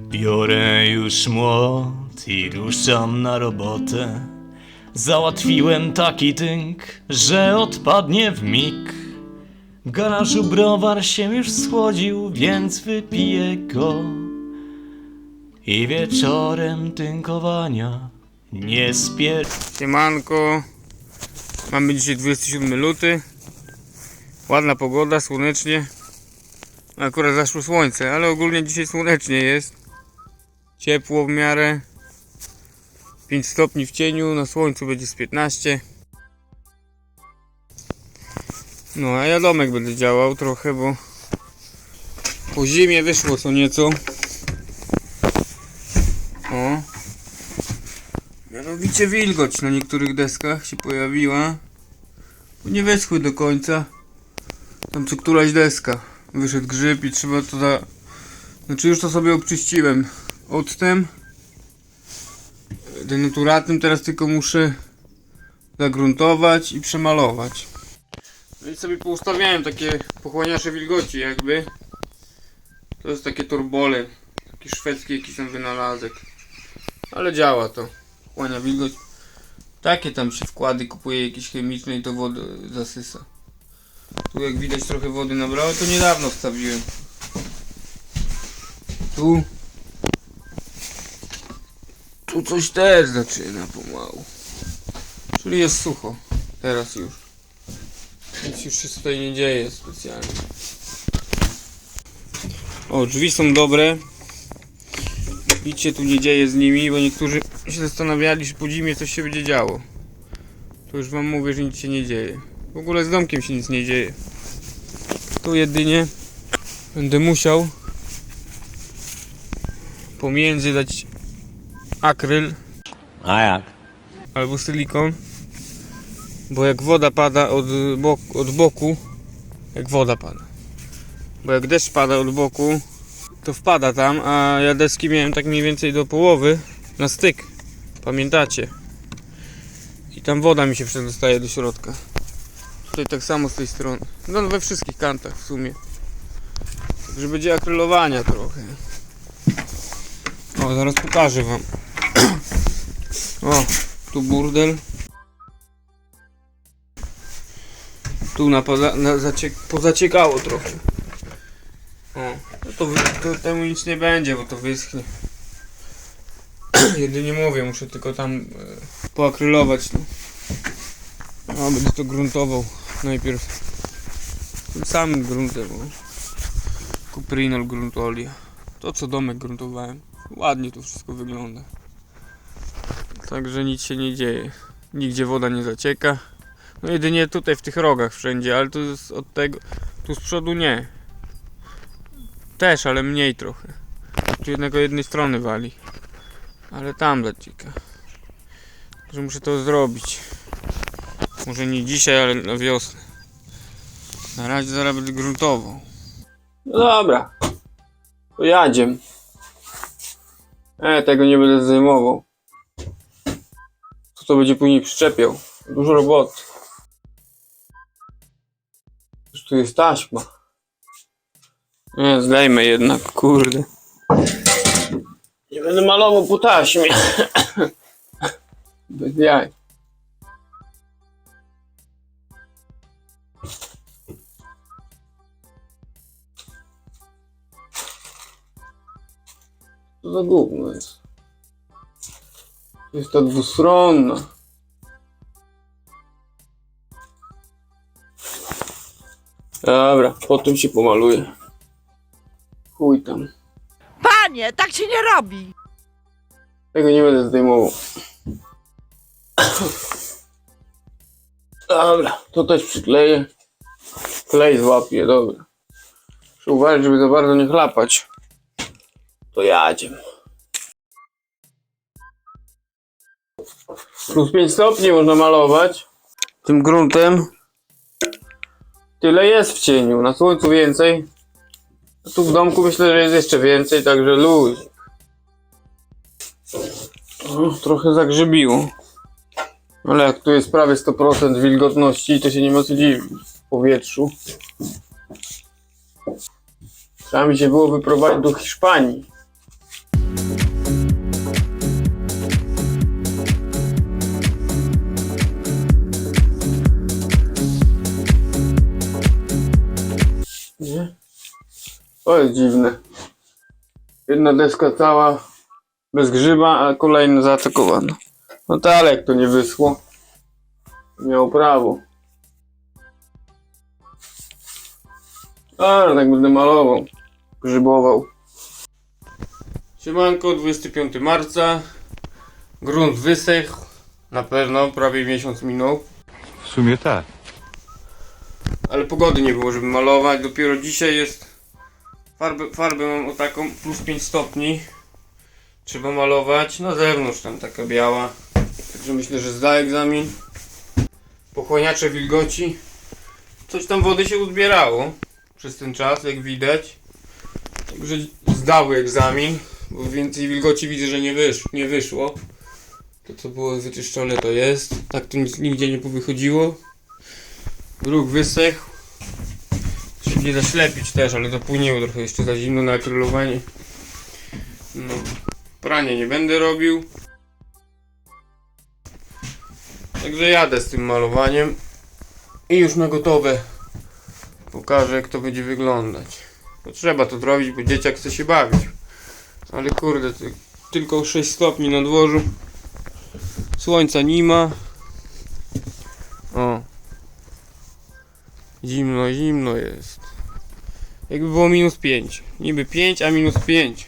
Biorę już młot i ruszam na robotę. Załatwiłem taki tynk, że odpadnie w mig. W garażu browar się już schłodził, więc wypiję go. I wieczorem tynkowania nie spier... Siemanko. Mamy dzisiaj 27 luty. Ładna pogoda, słonecznie. Akurat zaszło słońce, ale ogólnie dzisiaj słonecznie jest. Ciepło w miarę. 5 stopni w cieniu, na słońcu będzie z 15. No a ja domek będę działał trochę, bo po zimie wyszło co nieco. O, Mianowicie wilgoć na niektórych deskach się pojawiła. Bo nie wyschły do końca. Tam co któraś deska. Wyszedł grzyb i trzeba to za... Znaczy już to sobie obczyściłem. Octem. Denaturatnym teraz tylko muszę zagruntować i przemalować. No i sobie poustawiałem takie pochłaniacze wilgoci jakby. To jest takie turbole. Taki szwedzki jakiś tam wynalazek. Ale działa to chłania wilgoć. Takie tam się wkłady kupuje jakieś chemiczne i to wodę zasysa. Tu jak widać trochę wody nabrało, to niedawno wstawiłem. Tu. Tu coś też zaczyna pomału. Czyli jest sucho. Teraz już. Nic już się tutaj nie dzieje specjalnie. O, drzwi są dobre. Nic się tu nie dzieje z nimi, bo niektórzy się zastanawiali, że po zimie coś się będzie działo. To już wam mówię, że nic się nie dzieje. W ogóle z domkiem się nic nie dzieje. Tu jedynie będę musiał pomiędzy dać akryl A jak? albo silikon. Bo jak woda pada od, bok, od boku, jak woda pada. Bo jak deszcz pada od boku, to wpada tam, a ja deski miałem tak mniej więcej do połowy na styk. Pamiętacie? I tam woda mi się przedostaje do środka. Tutaj tak samo z tej strony. No we wszystkich kantach w sumie. Także będzie akrylowania trochę. O, zaraz pokażę wam. O, tu burdel. Tu napada, na, zaciek, pozaciekało trochę. O, no to, to temu nic nie będzie, bo to wyschnie. Jedynie mówię, muszę tylko tam e, poakrylować. No. A będę to gruntował najpierw tym samym gruntem. Kuprinol gruntolia. To co domek gruntowałem. Ładnie to wszystko wygląda. Także nic się nie dzieje. Nigdzie woda nie zacieka. No jedynie tutaj w tych rogach wszędzie, ale jest od tego. Tu z przodu nie. Też, ale mniej trochę. Tu jednego jednej strony wali. Ale tam zacieka. Że muszę to zrobić. Może nie dzisiaj, ale na wiosnę. Na razie zaraz będę. No dobra. To jadziem. E, tego nie będę zdejmował. To będzie później przyczepiał? Dużo roboty. Już tu jest taśma. Nie, zdejmę jednak, kurde. Nie będę malował po taśmie. Bez jaj. Co za gówno jest? Jest ta dwustronna. Dobra, potem się pomaluję. Chuj tam. Panie, tak się nie robi. Tego nie będę zdejmował. Dobra, to też przykleję. Klej złapię, dobra. Muszę uważać, żeby za bardzo nie chlapać. To jadziem. Plus 5 stopni można malować. Tym gruntem. Tyle jest w cieniu, na słońcu więcej. A tu w domku myślę, że jest jeszcze więcej, także luz. Trochę zagrzybiło. Ale jak tu jest prawie 100% wilgotności, to się nie ma co dziwić w powietrzu. Trzeba mi się było wyprowadzić do Hiszpanii. To jest dziwne. Jedna deska cała bez grzyba, a kolejna zaatakowana. No to ale jak to nie wyschło, miał prawo. Ale tak będę malował, grzybował. Siemanko, 25 marca. Grunt wysechł. Na pewno, prawie miesiąc minął. W sumie tak. Ale pogody nie było, żeby malować. Dopiero dzisiaj jest. Farbę, farbę mam o taką plus 5 stopni. Trzeba malować. Na zewnątrz tam taka biała. Także myślę, że zda egzamin. Pochłaniacze wilgoci. Coś tam wody się uzbierało przez ten czas, jak widać. Także zdały egzamin. Bo więcej wilgoci widzę, że nie, wysz, nie wyszło. To co było wyczyszczone to jest. Tak to nic nigdzie nie powychodziło. Bruk wysechł. Się nie zaślepić też, ale to płyniło trochę jeszcze za zimno na akrylowanie. No, pranie nie będę robił. Także jadę z tym malowaniem. I już na gotowe pokażę jak to będzie wyglądać. No, trzeba to zrobić, bo dzieciak chce się bawić. Ale kurde, ty, tylko 6 stopni na dworzu. Słońca nie ma. Zimno, zimno jest. Jakby było minus 5. Niby 5, a minus 5.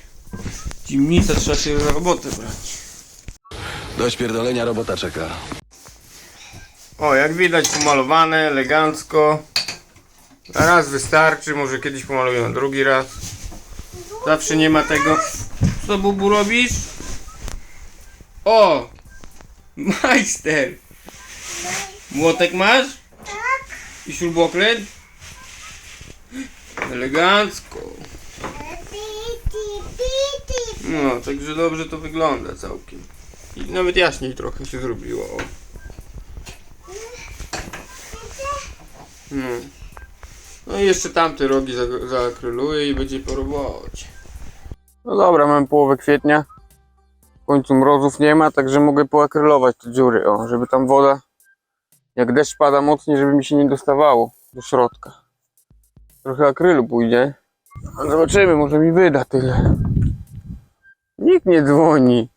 Zimnica trzeba się za robotę brać. Do śpierdolenia robota czeka. O, jak widać pomalowane, elegancko. Na raz wystarczy, może kiedyś pomaluję na drugi raz. Zawsze nie ma tego. Co Bubu robisz? O! Majster! Młotek masz? Tak. I śrubokręt? Elegancko. No, także dobrze to wygląda całkiem. I nawet jaśniej trochę się zrobiło. O. No. No i jeszcze tamte rogi za- zaakryluję i będzie po robocie. No dobra, mam połowę kwietnia. W końcu mrozów nie ma, także mogę poakrylować te dziury, o, żeby tam woda, jak deszcz pada mocniej, żeby mi się nie dostawało do środka. Trochę akrylu pójdzie. A zobaczymy, może mi wyda tyle. Nikt nie dzwoni.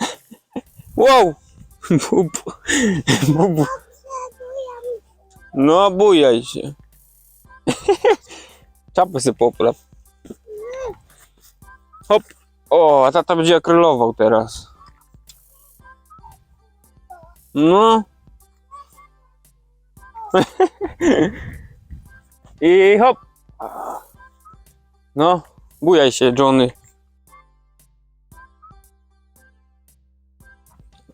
Wow! Bubu. Bubu. No, bujaj się. Czapy sobie popraw. Hop. O, a tata będzie akrylował teraz. No. I hop. No, bujaj się, Johnny.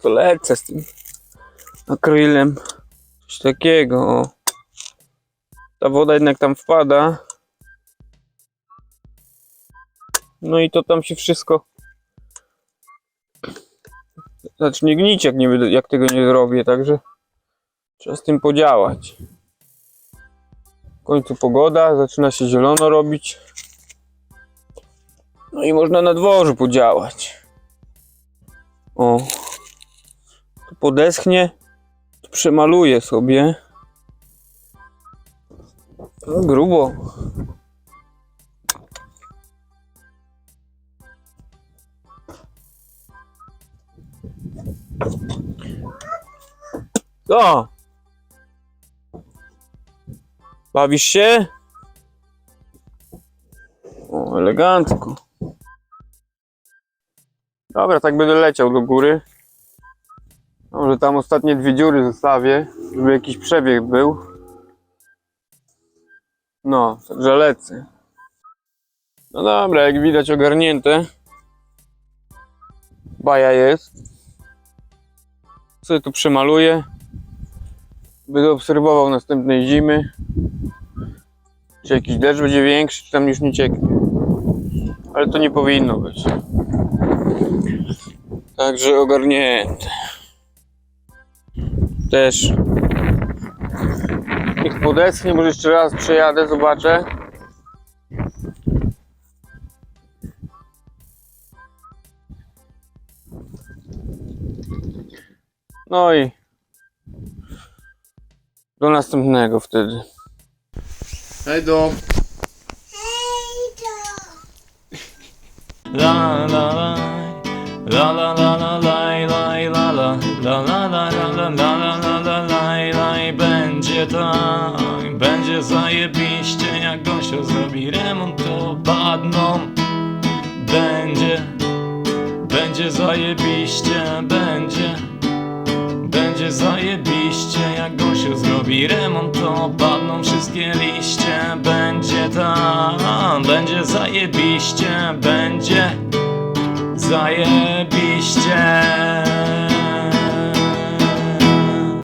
To lecę z tym akrylem. Coś takiego. Ta woda jednak tam wpada. No i to tam się wszystko zacznie gnić, jak, nie, jak tego nie zrobię, także trzeba z tym podziałać. W końcu pogoda, zaczyna się zielono robić. No i można na dworzu podziałać. O. To podeschnie, to przemaluję sobie. No, grubo. Co? Bawisz się? O, elegancko. Dobra, tak będę leciał do góry. Może tam ostatnie dwie dziury zostawię, żeby jakiś przebieg był. No, także lecę. No dobra, jak widać ogarnięte. Baja jest. Sobie tu przemaluję. Będę obserwował następnej zimy. Czy jakiś deszcz będzie większy, czy tam już nie cieknie. Ale to nie powinno być. Także ogarnięte. Też. Niech podeschnie, może jeszcze raz przejadę, zobaczę. No i do następnego wtedy. Hej do. La la la la la la la la la la la la la la la la la la będzie tak będzie zajebiście jak Gosia zrobi remont to badną będzie będzie zajebiście będzie będzie zajebiście Jak Gosio zrobi remont to padną wszystkie liście. Będzie tak, będzie zajebiście Będzie zajebiście